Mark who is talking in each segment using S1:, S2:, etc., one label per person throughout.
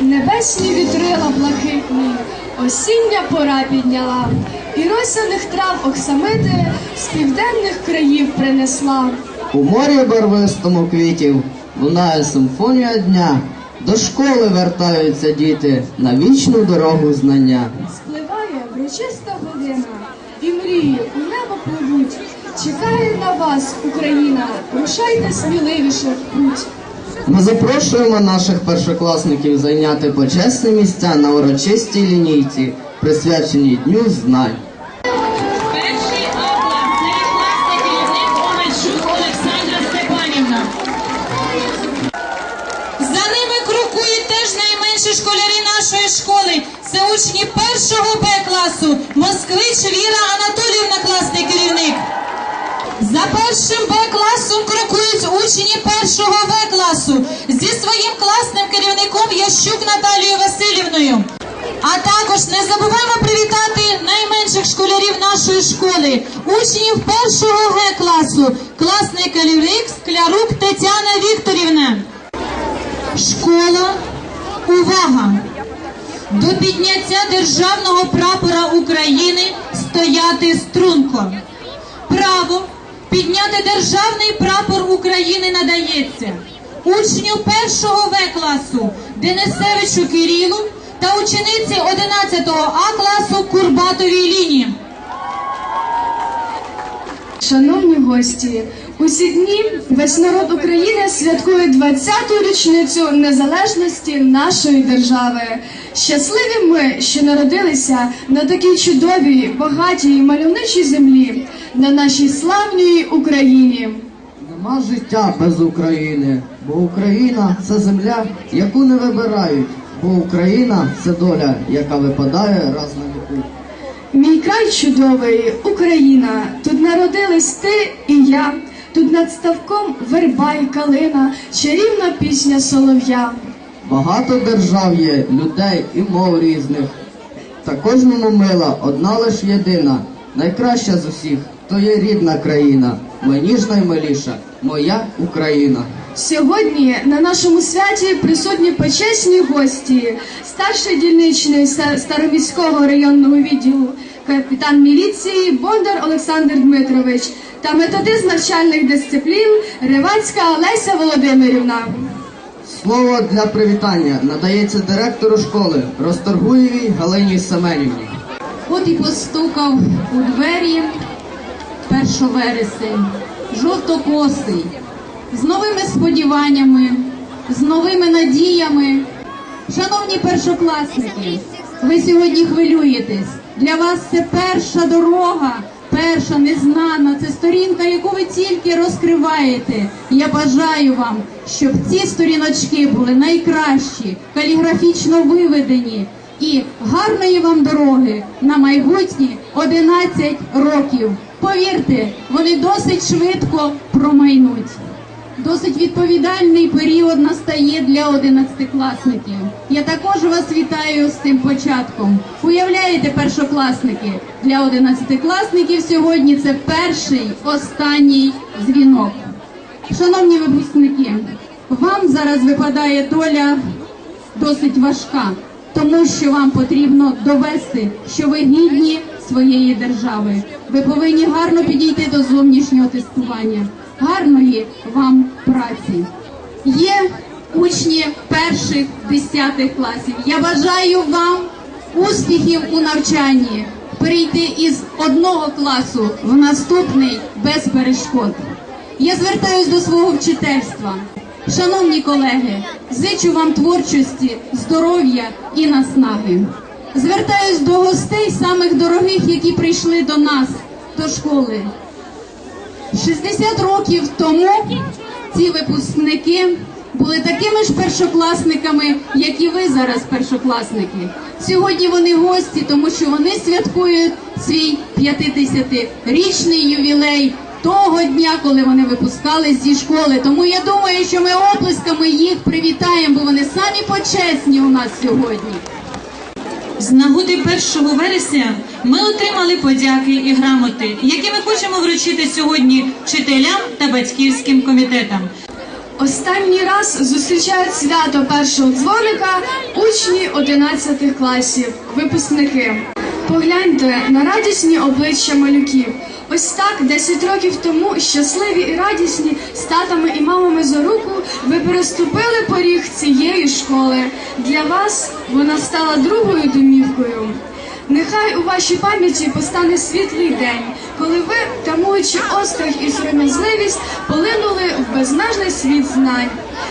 S1: небесні вітрила блакитні, осіння пора підняла, і росяних трав оксамити з південних країв принесла.
S2: У морі барвистому квітів лунає симфонія дня. До школи вертаються діти на вічну дорогу знання.
S1: Спливає врочиста година, і мрії у небо пливуть. Чекає на вас, Україна, рушайте сміливіше в путь.
S2: Ми запрошуємо наших першокласників зайняти почесні місця на урочистій лінійці, присвяченій Дню знань.
S3: Школярі нашої школи. Це учні першого Б класу. Москвич Віра Анатоліївна, класний керівник. За першим Б класом крокують учні першого В класу зі своїм класним керівником Ящук Наталією Васильівною. А також не забуваємо привітати найменших школярів нашої школи, учнів першого Г класу, класний керівник Склярук Тетяна Вікторівна. Школа, увага! До підняття державного прапора України стояти струнко. Право підняти державний прапор України надається учню першого В класу Денисевичу Кирилу та учениці 11 А класу Курбатовій Ліні.
S1: Шановні гості, у ці дні весь народ України святкує 20-ту річницю незалежності нашої держави. Щасливі ми, що народилися на такій чудовій, багатій, мальовничій землі, на нашій славній Україні.
S2: Нема життя без України, бо Україна це земля, яку не вибирають, бо Україна це доля, яка випадає раз на віку.
S1: Мій край чудовий, Україна, тут народились ти і я, тут над ставком верба й калина, чарівна пісня солов'я.
S2: Багато держав є, людей і мов різних. Та кожному мила одна лиш єдина, найкраща з усіх, то є рідна країна, мені ж наймиліша, моя Україна.
S1: Сьогодні на нашому святі присутні почесні гості, старший дільничний Ста- Староміського районного відділу, капітан міліції Бондар Олександр Дмитрович та методист навчальних дисциплін Ривацька Олеся Володимирівна.
S2: Слово для привітання надається директору школи Розторгуєвій Галині Семенівні.
S3: От і постукав у двері 1 вересень, жовтокосий, з новими сподіваннями, з новими надіями. Шановні першокласники, ви сьогодні хвилюєтесь. Для вас це перша дорога, перша незнана, це сторінка, яку ви тільки розкриваєте. Я бажаю вам, щоб ці сторіночки були найкращі, каліграфічно виведені і гарної вам дороги на майбутні 11 років. Повірте, вони досить швидко промайнуть. Досить відповідальний період настає для одинадцятикласників. Я також вас вітаю з цим початком. Уявляєте, першокласники, для одинадцятикласників сьогодні це перший останній дзвінок. Шановні випускники, вам зараз випадає доля досить важка, тому що вам потрібно довести, що ви гідні своєї держави. Ви повинні гарно підійти до зовнішнього тестування, гарної вам праці. Є учні перших десятих класів. Я бажаю вам успіхів у навчанні, перейти із одного класу в наступний без перешкод. Я звертаюсь до свого вчительства. Шановні колеги, зичу вам творчості, здоров'я і наснаги. Звертаюсь до гостей самих дорогих, які прийшли до нас, до школи. 60 років тому ці випускники були такими ж першокласниками, як і ви зараз першокласники. Сьогодні вони гості, тому що вони святкують свій 50-річний ювілей того дня, коли вони випускались зі школи. Тому я думаю, що ми оплесками їх привітаємо, бо вони самі почесні у нас сьогодні.
S4: З нагоди 1 вересня ми отримали подяки і грамоти, які ми хочемо вручити сьогодні вчителям та батьківським комітетам.
S1: Останній раз зустрічають свято першого дзвоника учні 11 класів, випускники. Погляньте на радісні обличчя малюків. Ось так 10 років тому щасливі і радісні з татами і мамами за руку ви переступили поріг цієї школи. Для вас вона стала другою домівкою. Нехай у вашій пам'яті постане світлий день, коли ви, тамуючи острах і сором'язливість, полинули в безмежний світ знань.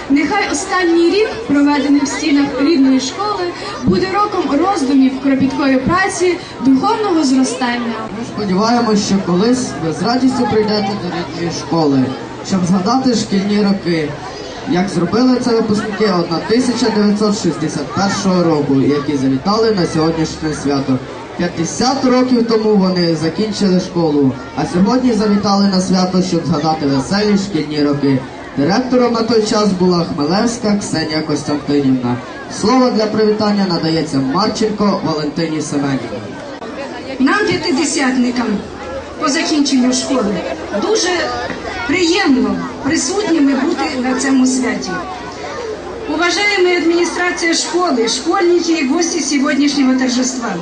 S1: Нехай останній рік, проведений в стінах рідної школи, буде роком роздумів, кропіткої праці, духовного зростання.
S2: Ми сподіваємось, що колись ви з радістю прийдете до рідної школи, щоб згадати шкільні роки, як зробили це випускники 1961 року, які завітали на сьогоднішнє свято. 50 років тому вони закінчили школу, а сьогодні завітали на свято, щоб згадати веселі шкільні роки. Директором на той час була Хмелевська Ксенія Костянтинівна. Слово для привітання надається Марченко Валентині Семенівні.
S5: Нам, п'ятидесятникам, по закінченню школи, дуже приємно присутніми бути на цьому святі. Уважаемая администрация школы, школьники и гости сегодняшнего торжества,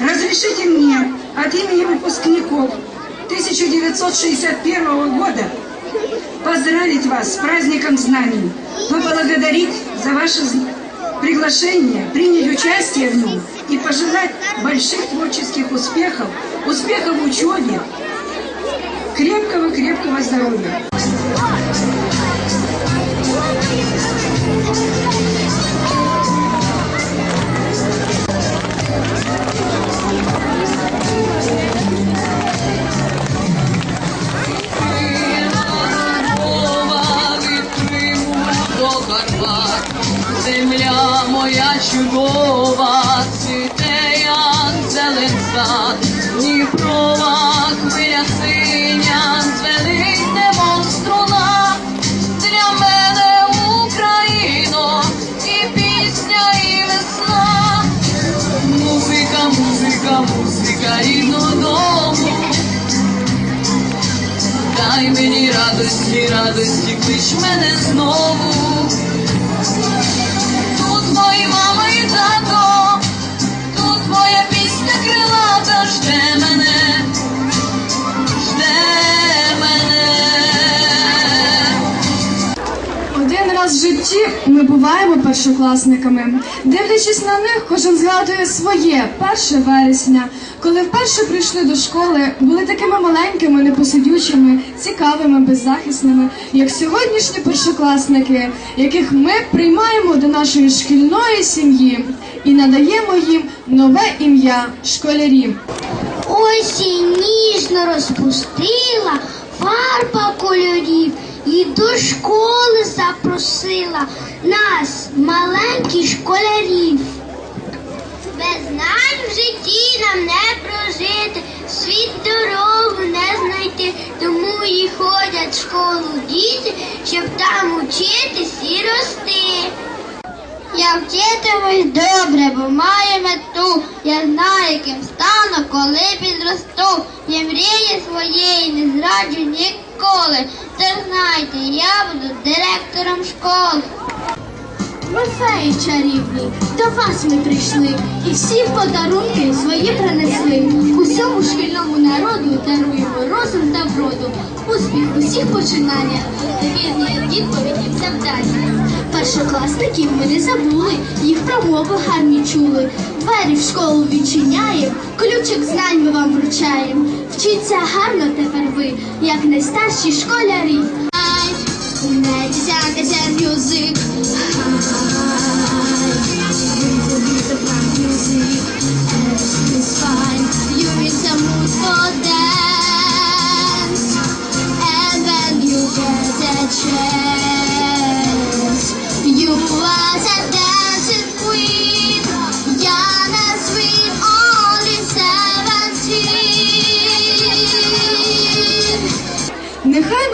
S5: разрешите мне от имени выпускников 1961 года поздравить вас с праздником знаний, поблагодарить за ваше приглашение, принять участие в нем и пожелать больших творческих успехов, успехов в учебе, крепкого-крепкого здоровья.
S6: Сад, Дніпрова хвиля синя, звелить немов струна, для мене Україно, і пісня, і весна, музика, музика, музика рідного дому. Дай мені радості, радості, клич мене знову. Тут мої мама і тато, much time
S1: Один раз в житті ми буваємо першокласниками. Дивлячись на них, кожен згадує своє перше вересня, коли вперше прийшли до школи, були такими маленькими, непосидючими, цікавими, беззахисними, як сьогоднішні першокласники, яких ми приймаємо до нашої шкільної сім'ї і надаємо їм нове ім'я школярі.
S7: Осінь ніжно розпустила фарба кольорів і до школи запросила нас, маленьких школярів. Без знань в житті нам не прожити, світ дорогу не знайти, тому і ходять в школу діти, щоб там учитись і рости. Я вчитимусь добре, бо маю мету. Я знаю, яким стану, коли підросту. Я мрії своєї не зраджу ніколи. Тож знайте, я буду директором школи. Ми феї чарівні, до вас ми прийшли, і всі подарунки свої принесли. Усьому шкільному народу даруємо розум та вроду, успіх у всіх починаннях, вірні відповіді в завданнях. Першокласників ми не забули, їх промови гарні чули. Двері в школу відчиняємо, ключик знань ми вам вручаємо. Вчіться гарно тепер ви, як найстарші школярі. Умейте мюзик. music.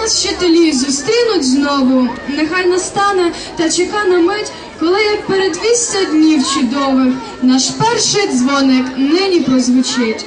S1: Нас вчителі зустрінуть знову, нехай настане та чека на мить, коли як передвісся днів чудових, наш перший дзвоник нині прозвучить.